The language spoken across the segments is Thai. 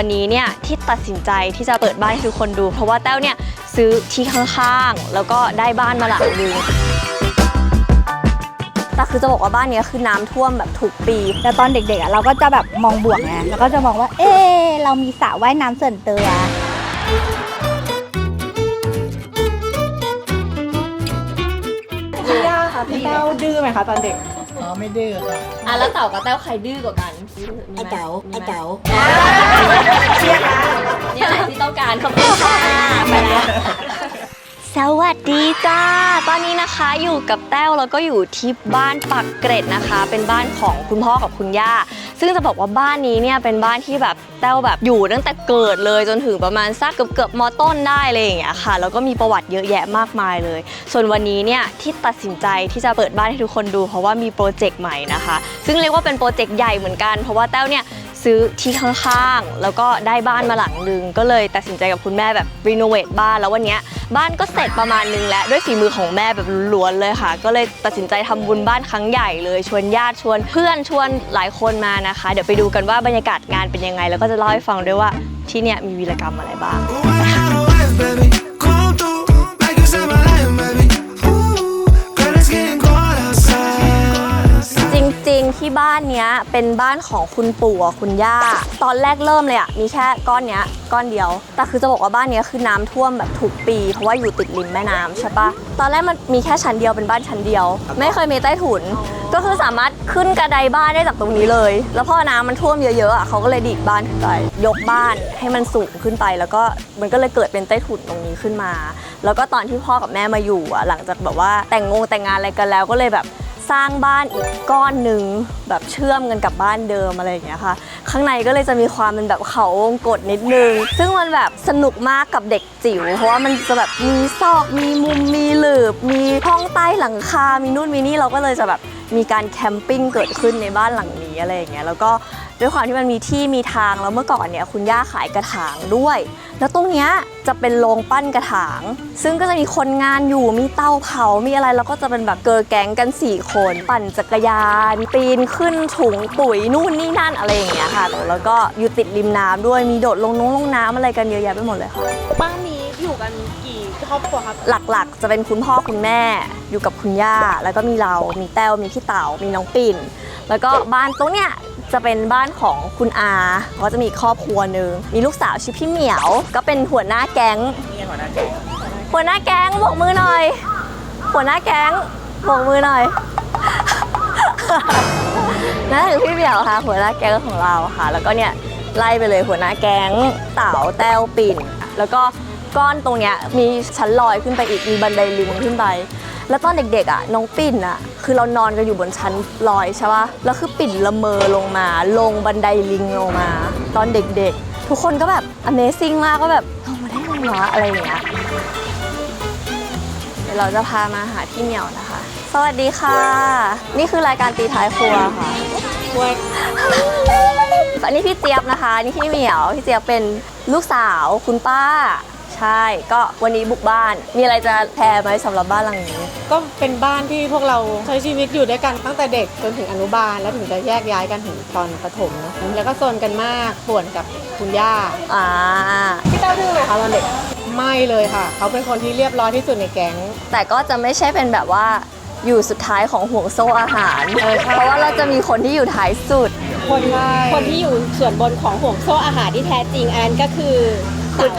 วันนี้เนี่ยที่ตัดสินใจที่จะเปิดบ้านให้ทุกคนดู เพราะว่าแต้วเนี่ยซื้อที่ข้างๆ แล้วก็ได้บ้านมาหลังนึงแต่คือจะบอกว่าบ้านเนี้ยคือน้ำท่วมแบบทุกปี แต่ตอนเด็กๆอะเราก็จะแบบมองบวกไงแล้วก็จะมองว่า เออเรามีสระว่ายน้ำส่วนตัวพี่ย่าค่ะพี่เต้าดื้อไหมคะตอนเด็กอ๋อ ไม่ดื้อค่ะอะแล้วเต่ากับแต้วใครดื้อกว่ากันไอ้เต๋าไอ้เต๋าเนี่ยแหละที่ต้องการขอบคุณค่ะไปแล้วสวัสดีจ้า ตอนนี้นะคะอยู่กับแต้วแล้วก็อยู่ที่บ้านปักเกร็ดนะคะ เป็นบ้านของคุณพ่อกับคุณย่า ซึ่งจะบอกว่าบ้านนี้เนี่ยเป็นบ้านที่แบบแต้วแบบอยู่ตั้งแต่เกิดเลยจนถึงประมาณสักเกือบเกือบๆมต้นได้อะไรอย่างเงี้ยค่ะแล้วก็มีประวัติเยอะแยะมากมายเลย ส่วนวันนี้เนี่ยที่ตัดสินใจที่จะเปิดบ้านให้ทุกคนดู เพราะว่ามีโปรเจกต์ใหม่นะคะ ซึ่งเรียกว่าเป็นโปรเจกต์ใหญ่เหมือนกันเพราะว่าแต้วเนี่ย ซื้อที่ข้างๆ แล้วก็ได้บ้านมาหลังนึง ก็เลยตัดสินใจกับคุณแม่แบบรีโนเวทบ้านแล้ววันเนี้ยบ้านก็เสร็จประมาณนึงแล้วด้วยฝีมือของแม่แบบล้วนเลยค่ะ ก็เลยตัดสินใจทำบุญบ้านครั้งใหญ่เลย ชวนญาติชวนเพื่อนชวนหลายคนมานะคะ เดี๋ยวไปดูกันว่าบรรยากาศงานเป็นยังไง แล้วก็จะเล่าให้ฟังด้วยว่าที่เนี่ยมีวีรกรรมอะไรบ้าง ที่บ้านเนี้ยเป็นบ้านของคุณปู่กับคุณย่า ตอนแรกเริ่มเลยอะมีแค่ก้อนเนี้ยก้อนเดียว แต่คือจะบอกว่าบ้านเนี้ยคือน้ำท่วมแบบทุกปี เพราะว่าอยู่ติดริมแม่น้ำใช่ปะตอนแรกมันมีแค่ชั้นเดียวเป็นบ้านชั้นเดียว ไม่เคยมีใต้ถุน ก็คือสามารถขึ้นกระไดบ้านได้จากตรงนี้เลย แล้วพอน้ำมันท่วมเยอะๆอะเขาก็เลยดีดบ้านขึ้นไปยกบ้านให้มันสูงขึ้นไป แล้วก็มันก็เลยเกิดเป็นใต้ถุนตรงนี้ขึ้นมา แล้วก็ตอนที่พ่อกับแม่มาอยู่อะหลังจากแบบว่าแต่งงงแต่งงานอะไรกันแล้วก็เลยแบบ สร้างบ้านอีกก้อนหนึ่งแบบเชื่อมกันกับบ้านเดิมอะไรอย่างเงี้ยค่ะ ข้างในก็เลยจะมีความเป็นแบบเขาวงกดนิดนึง ซึ่งมันแบบสนุกมากกับเด็กจิ๋วเพราะว่ามันจะแบบมีซอกมีมุมมีหลืบ มีห้องใต้หลังคา มีนู่นมีนี่เราก็เลยจะแบบมีการแคมปิ้งเกิดขึ้นในบ้านหลังนี้อะไรอย่างเงี้ยแล้วก็ ด้วยความที่มันมีที่มีทางแล้วเมื่อก่อนเนี่ยคุณย่าขายกระถางด้วย แล้วตรงเนี้ยจะเป็นโรงปั้นกระถาง ซึ่งก็จะมีคนงานอยู่มีเตาเผา มีอะไรแล้วก็จะเป็นแบบเกอร์แก๊งกัน 4 คน ปั่นจักรยานปีนขึ้นถุงปุ๋ยนู่นนี่นั่นอะไรอย่างเงี้ยค่ะแล้วก็อยู่ติดริมน้ำด้วยมีโดดลงน้องลงน้ำอะไรกันเยอะแยะไปหมดเลยค่ะบ้านนี้อยู่กันกี่ครอบครัวครับหลักๆ จะเป็นคุณพ่อคุณแม่อยู่กับคุณย่า แล้วก็มีเรา มีแต้วมีพี่เต๋ามีน้องปิ่น แล้วก็บ้านตรงเนี้ย จะเป็นบ้านของคุณอาก็จะมีครอบครัวหนึ่งมีลูกสาวชื่อพี่เหมียว ก็เป็นหัวหน้าแก๊ง หัวหน้าแก๊งโบกมือหน่อย หัวหน้าแก๊งโบกมือหน่อยนั่นคือพี่เหมียวค่ะ หัวหน้าแก๊งของเราค่ะ แล้วก็เนี่ยไล่ไปเลยหัวหน้าแก๊งเต๋าแต้วปิ่น แล้วก็ก้อนตรงเนี้ยมีชั้นลอยขึ้นไปอีกมีบันไดลิงขึ้นไป แล้วตอนเด็กๆอะน้องปิ่นอะคือเรานอนกันอยู่บนชั้นลอยใช่ปะแล้วคือปิ่นละเมอลงมา ลงบันไดลิงลงมา ตอนเด็กๆ ทุกคนก็แบบ Amazing มากก็แบบลงมาได้ไงวะอะไรอย่างเงี้ยเดี๋ยวเราจะพามาหาพี่เหมียวนะคะ สวัสดีค่ะ นี่คือรายการตีท้ายครัวค่ะอันนี้พี่เจี๊ยบนะคะ นี่พี่เหมียว พี่เจี๊ยบเป็นลูกสาวคุณป้า ใช่ ก็วันนี้บุกบ้าน มีอะไรจะแชร์ไหมสำหรับบ้านหลังนี้ ก็เป็นบ้านที่พวกเราใช้ชีวิตอยู่ด้วยกันตั้งแต่เด็กจนถึงอนุบาล แล้วถึงจะแยกย้ายกันถึงตอนประถมเนอะแล้วก็โซนกันมากป่วนกับคุณย่าอ่า พี่เต้าดื้อไหมคะตอนเด็ก ไม่เลยค่ะ เขาเป็นคนที่เรียบร้อยที่สุดในแก๊ง แต่ก็จะไม่ใช่เป็นแบบว่าอยู่สุดท้ายของห่วงโซ่อาหาร เออใช่ เพราะว่าเราจะมีคนที่อยู่ท้ายสุด คนใช่คนที่อยู่ส่วนบนของห่วงโซ่อาหารที่แท้จริงอันนั้นก็คือ คุณ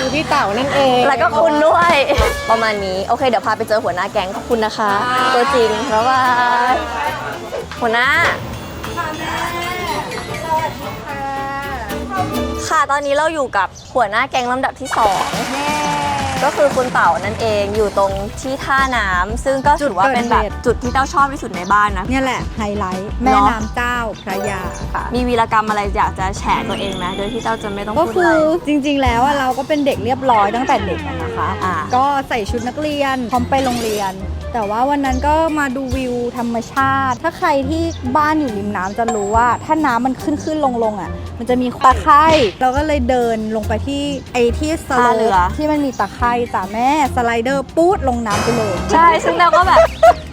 คือพี่เต่านั่นเอง แล้วก็คุณด้วย ประมาณนี้ โอเค เดี๋ยวพาไปเจอหัวหน้าแก๊งขอบคุณนะคะ ตัวจริงบ๊ายบายหัวหน้า ค่ะ ตอนนี้เราอยู่กับหัวหน้าแก๊งลำดับที่สอง ก็คือคุณเต่านั่นเองอยู่ตรงที่ท่าน้ำซึ่งก็ถือว่าเป็นแบบจุดที่เต้าชอบที่สุดในบ้านนะ เนี่ยแหละไฮไลท์แม่น้ำเจ้าพระยามีวีรกรรมอะไรอยากจะแชร์ตัวเองไหมโดยที่เต้าจะไม่ต้องก็พูดคือะไร อจริงๆ แล้วอะเราก็เป็นเด็กเรียบร้อยตั้งแต่เด็กอะนะคะ อ่า ก็ใส่ชุดนักเรียนพร้อมไปโรงเรียนแต่ว่าวันนั้นก็มาดูวิวธรรมชาติ ถ้าใครที่บ้านอยู่ริมน้ำจะรู้ว่า ถ้าน้ำมันขึ้นขึ้นลงลงอะ มันจะมีตะไคร่เราก็เลยเดินลงไปที่ไอ้ที่สโลท่าเรือปที่มันมีตะไคร่จ้ะแม่สไลเดอร์ปูดลงน้ำไปเลย ใช่ซึ่งเราก็แบบ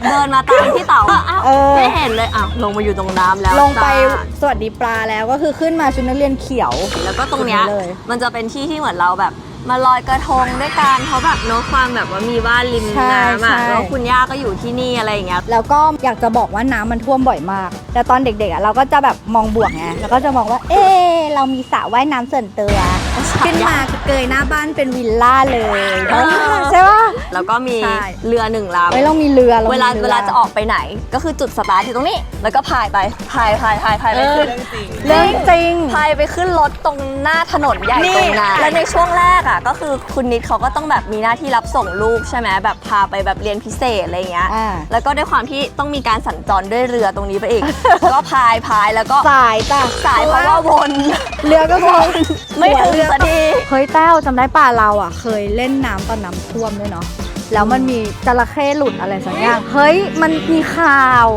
เดินมาตามที่เต่าอ้าวเออไม่เห็นเลยอ้าวลงมาอยู่ตรงน้ำแล้ว ลงไปจ้าสวัสดีปลาแล้วก็คือขึ้นมาชุดนักเรียนเขียว แล้วก็ตรงเนี้ยเลยมันจะเป็นที่ที่เหมือนเราแบบ มาลอยกระทงด้วยกันเพราะแบบเนอะความแบบว่ามีบ้านริมใช่น้ำอะใช่ แล้วคุณย่าก็อยู่ที่นี่อะไรอย่างเงี้ย แล้วก็อยากจะบอกว่าน้ำมันท่วมบ่อยมาก แต่ตอนเด็กๆอะเราก็จะแบบมองบวกไงแล้วก็จะมองว่า เอ๊ะเรามีสระว่ายน้ำส่วนตัวขึ้นมาเกยหน้าบ้านเป็นวิลล่าเลยเออ ใช่ปะ แล้วก็มีใช่ เรือหนึ่งลำไว้เรามีเรือรมีเวลารือ เวลาจะออกไปไหน ก็คือจุดสตาร์ทอยู่ตรงนี้ แล้วก็พายไปพายพายพายพายไปขึ้น เรื่องจริง พายไปขึ้นรถตรงหน้าถนนใหญ่ตรงนั้นแล้วในช่วงแรกอะก็คือคุณนิดเขาก็ต้องแบบมีหน้าที่รับส่งลูกใช่ไหมแบบพาไปแบบเรียนพิเศษอะไรอย่างเงี้ย อ่า แล้วก็ด้วยความที่ต้องมีการสัญจรด้วยเรือตรงนี้ไปอีก ก็พายพายแล้วก็สายจ้ะสายเพราะว่าวน เรือก็คงไม่ถึงสักทีเฮ้ยแต้วจำได้ป่าเราอะ เคยเล่นน้ำตอนน้ำท่วมด้วยเนาะแล้วมันมีจระเข้หลุดอะไรสักอย่างเฮ้ยมันมีข่าว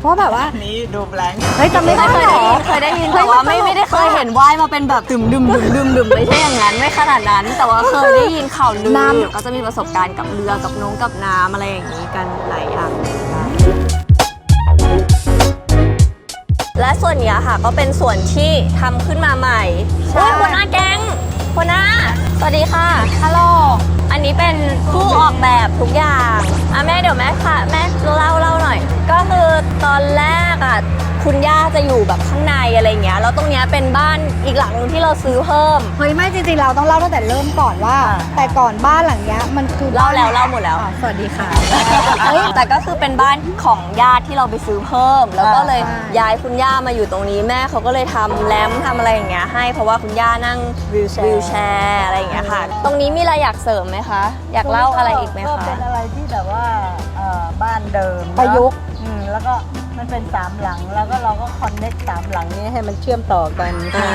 เพราะแบบว่านี้ดูแบงค์เฮ้ยจำไม่เคได้ยเหรได้อ ยินเคยได้ยินแต่ว่าไม่ไม่ได้เคยเห็นว่ายมาเป็นแบบดึมดึมดึมดึมดึมไม่ใช่อย่างนั้นไม่ขนาดนั้น แต่ว่าเคยได้ยินข่าวลือน้ำก็จะมีประสบการณ์กับเรือกับน้องกับน้ำอะไรอย่างนี้กันหลายอย่าง และส่วนเนี้ยค่ะก็เป็นส่วนที่ทำขึ้นมาใหม่ใช่ โอ้ยหัวหน้าแก๊งหัวหน้าสวัสดีค่ะฮัลโหล อันนี้เป็นผู้ออกแบบทุกอย่างอะแม่เดี๋ยวแม่ค่ะแม่เล่าเล่าหน่อย ก็คือตอนแรกอะ คุณย่าจะอยู่แบบข้างในอะไรเงี้ยแล้วตรงเนี้ยเป็นบ้านอีกหลังนึงที่เราซื้อเพิ่ม เฮ้ยไม่จริงๆเราต้องเล่าตั้งแต่เริ่มก่อนว่าแต่ก่อนบ้านหลังเนี้ยมันคือเล่าแล้วเล่าหมดแล้ว อ๋อสวัสดีค่ะเอ้ยแต่ก็คือเป็นบ้านของญาติที่เราไปซื้อเพิ่ม แล้วก็เลยใช่ ย้ายคุณย่ามาอยู่ตรงนี้แม่เขาก็เลยทำแรมป์ทำอะไรอย่างเงี้ยให้เพราะว่าคุณย่านั่งวิวแชร์วิวแชร์อะไรอย่างเงี้ยค่ะ ตรงนี้มีอะไรอยากเสริมไหมคะ อยากเล่าอะไรอีกไหมก็คะ เป็นอะไรที่แบบว่าเอ่อบ้านเดิมเนอประยุกต์ อืมแล้วก็มันเป็นสามหลังแล้วก็เราก็คอนเน็กสามหลังนี้ให้มันเชื่อมต่อกันอ่า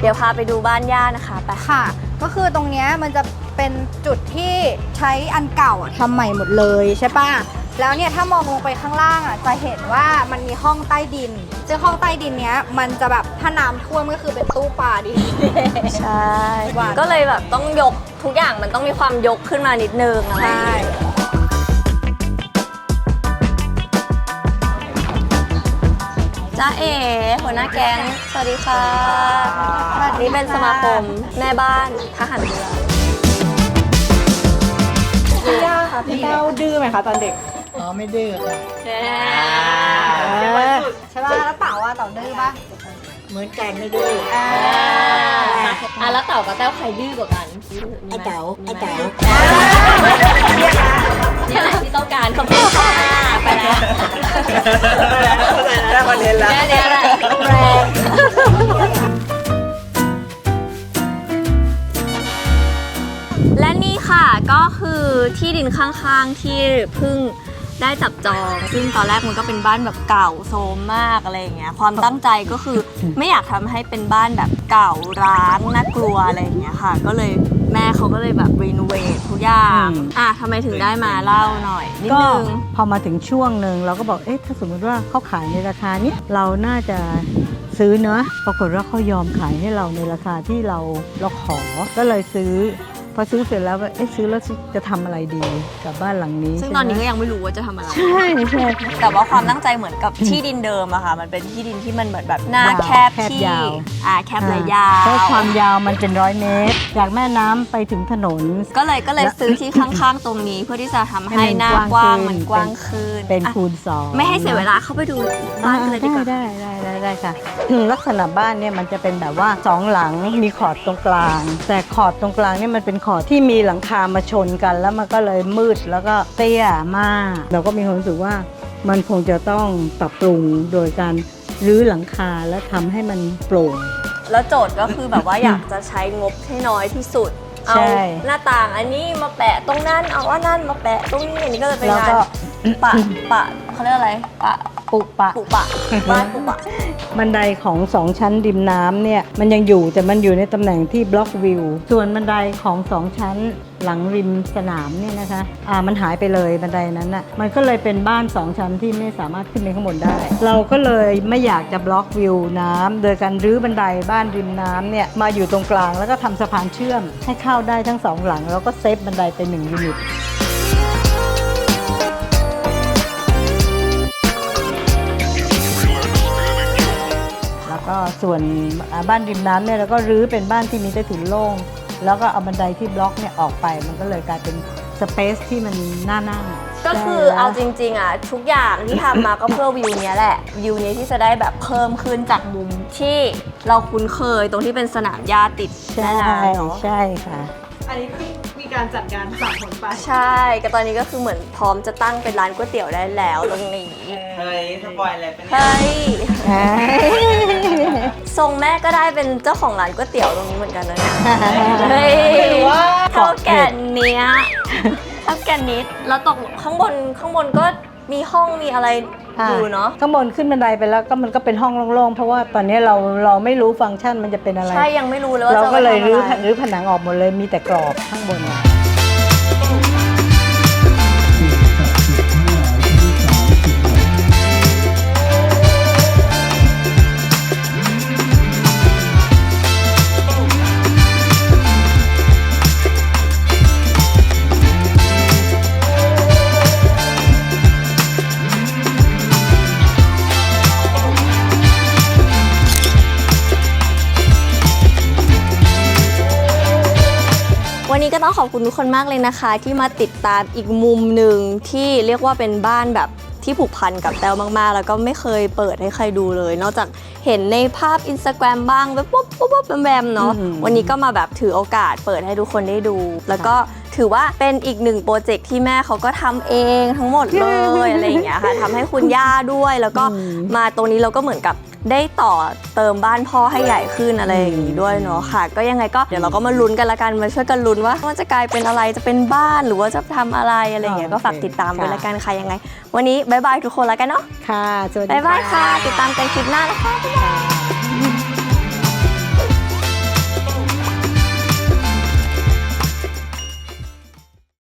เดี๋ยวพาไปดูบ้านย่านะคะไปค่ะ ก็คือตรงเนี้ยมันจะเป็นจุดที่ใช้อันเก่าอะทำใหม่หมดเลยใช่ปะแล้วเนี่ยถ้ามองลงไปข้างล่างอะจะเห็นว่ามันมีห้องใต้ดิน ซึ่งห้องใต้ดินเนี้ยมันจะแบบถ้าน้ำท่วมก็คือเป็นตู้ปลาดิ ใช่ว่าก็เลยแบบต้องยกทุกอย่างมันต้องมีความยกขึ้นมานิดนึงอะไรอย่างใช่เงี้ย จ้าเอ๋หัวหน้าแก๊งสวัสดีค่ะนี่เป็นสมาคมแม่บ้านทหารเรือพี่ย่าค่ะพี่เต้าดื้อไหมคะตอนเด็กอ๋อไม่ดื้อค่ะใช่ป่ะแล้วเต่าอะเต่าดื้อป่ะเหมือนกันไม่ดื้ออะแล้วเต่ากับแต้วใครดื้อกว่ากันไอ้เต๋าไอ้เต๋านี่แหละที่ต้องการขอบคุณค่ะไปแล้ว ได้ประเด็นแล้วแค่เนี้ยแหละแรงและนี่ค่ะก็คือที่ดินข้างๆที่เพิ่งได้จับจอง ซึ่งตอนแรกมันก็เป็นบ้านแบบเก่าโซมมากอะไรอย่างเงี้ยความตั้งใจก็คือไม่อยากทำให้เป็นบ้านแบบเก่าร้างน่ากลัวอะไรอย่างเงี้ยค่ะ ก็เลย แม่เขาก็เลยแบบรีโนเวททุกอย่างอะทำไมถึงได้มาเล่าหน่อยนิดก็นึง พอมาถึงช่วงหนึ่งเราก็บอก เอ๊ะ ถ้าสมมติว่าเขาขายในราคานี้เราน่าจะซื้อเนอะปรากฏว่าเขายอมขายให้เราในราคาที่เราเราขอ ก็เลยซื้อพ อซื้อเสร็จแล้วว่าเอ๊ะซื้อแล้วจะทำอะไรดีกับบ้านหลังนี้ซึ่งใช่ไหมตอนนี้ก็ยังไม่รู้ว่าจะทำอะไร ใช่ใช่ แต่ว่าความตั้งใจเหมือนกับที่ดินเดิมอะค่ะ มันเป็นที่ดินที่มันเหมือนแบบหน้ายาวแคบแคบที่ยาว อ่าแคบและยาวเพราะความยาวมันเป็นร้อยเมตร จากแม่น้ำไปถึงถนน ก็เลยก็เลยซื้อที่ข้างๆ ตรงนี้เพื่อที่จะทำให้หน้ากว้างมันกว้างขึ้นเป็นอะคูณสองไม่ให้เสียเวลาเข้าไปดูบ้านกันเลยดีกว่า ได้ได้ได้ได้ค่ะอืมลักษณะบ้านเนี่ยมันจะเป็นแบบว่าสองหลังมีขอดตรงกลาง แต่ขอดตรงกลางเนี่ยมันเป็นขอดที่มีหลังคามาชนกัน แล้วมันก็เลยมืดแล้วก็เตี้ยมาก เราก็มีความรู้สึกว่ามันคงจะต้องปรับปรุงโดยการรื้อหลังคาและทำให้มันโปร่ง แล้วโจทย์ก็คือแบบว่า อยากจะใช้งบให้น้อยที่สุด เอาใช่ หน้าต่างอันนี้มาแปะตรงนั้นเอาว่านั่นมาแปะตรงนี้อันนี้ก็จะเป็นแล้วงานก็ ปะปะเขาเรียกอะไรปะ ปุปะ ปุปะบ้านปุปะ บันไดของสองชั้นริมน้ำเนี่ย มันยังอยู่แต่มันอยู่ในตำแหน่งที่บล็อกวิว ส่วนบันไดของสองชั้นหลังริมสนามเนี่ยนะคะอ่ามันหายไปเลยบันไดนั้นน่ะ มันก็เลยเป็นบ้านสองชั้นที่ไม่สามารถขึ้นไปข้างบนได้ เราก็เลยไม่อยากจะบล็อกวิวน้ำโดยการรื้อบันไดบ้านริมน้ำเนี่ยมาอยู่ตรงกลางแล้วก็ทำสะพานเชื่อม ให้เข้าได้ทั้งสองหลัง แล้วก็เซฟบันไดไปหนึ่งยูนิต ก็ส่วนอ่าบ้านริมน้ำเนี่ยเราก็รื้อเป็นบ้านที่มีใต้ถุนโล่งแล้วก็เอาบันไดที่บล็อกเนี่ยออกไป มันก็เลยกลายเป็นสเปซที่มันน่านั่งก็คือใช่เอาแล้วจริง ๆ อะ ทุกอย่างที่ทำมาก็เพื่อวิวเนี้ยแหละ วิวเนี้ยที่จะได้แบบเพิ่มขึ้นจากมุมที่เราคุ้นเคยตรงที่เป็นสนามหญ้าติดใช่แม่น้ำเนาะใช่ค่ะ อันนี้มี การจัดการสั่งผลไปใช่ก็ตอนนี้ก็คือเหมือนพร้อมจะตั้งเป็นร้านก๋วยเตี๋ยวได้แล้วตรงนี้เฮ้ยสปอยอะไรเป็นเฮ้ยทรงแม่ก็ได้เป็นเจ้าของร้านก๋วยเตี๋ยวตรงนี้เหมือนกันนะเนี่ยเฮ้ยเท่าแก่เนี้ยเท่าแก่นิดแล้วตกข้างบนข้างบนก็ มีห้องมีอะไรอยู่เนาะข้างบนขึ้นบันไดไปแล้วก็มันก็เป็นห้องโล่งๆ เพราะว่าตอนนี้เราเราไม่รู้ฟังก์ชันมันจะเป็นอะไร ใช่ยังไม่รู้เลยว่าเราจะก็เลยมาทำรื้ออะไรรื้อผนังออกหมดเลยมีแต่กรอบข้างบนอะวัน คุณทุกคนมากเลยนะคะ ที่มาติดตามอีกมุมหนึ่งที่เรียกว่าเป็นบ้านแบบที่ผูกพันกับแต้วมากๆ แล้วก็ไม่เคยเปิดให้ใครดูเลย นอกจากเห็นในภาพอินสตาแกรมบ้างแบบปุ๊บปุ๊บปุ๊บแบมๆเนาะวันนี้ก็มาแบบถือโอกาสเปิดให้ทุกคนได้ดู แล้วก็ถือว่าเป็นอีกหนึ่งโปรเจกต์ที่แม่เขาก็ทำเองทั้งหมดเลยอะไรอย่างเงี้ยค่ะทำให้คุณย่าด้วย แล้วก็มาตรงนี้เราก็เหมือนกับ ได้ต่อเติมบ้านพ่อให้ใหญ่ขึ้นอะไรอย่างงี้ด้วยเนาะค่ะ ก็ยังไงก็เดี๋ยวเราก็มาลุ้นกันละกันมาช่วยกันลุ้นว่ามันจะกลายเป็นอะไรจะเป็นบ้านหรือว่าจะทำอะไรอะไรอย่างเงี้ยก็ฝากติดตามด้วยละกันค่ะยังไง วันนี้บายบายทุกคนแล้วกันเนาะค่ะสวัสดี บายบายค่ะ ติดตามกันคลิปหน้านะคะบ๊ายบาย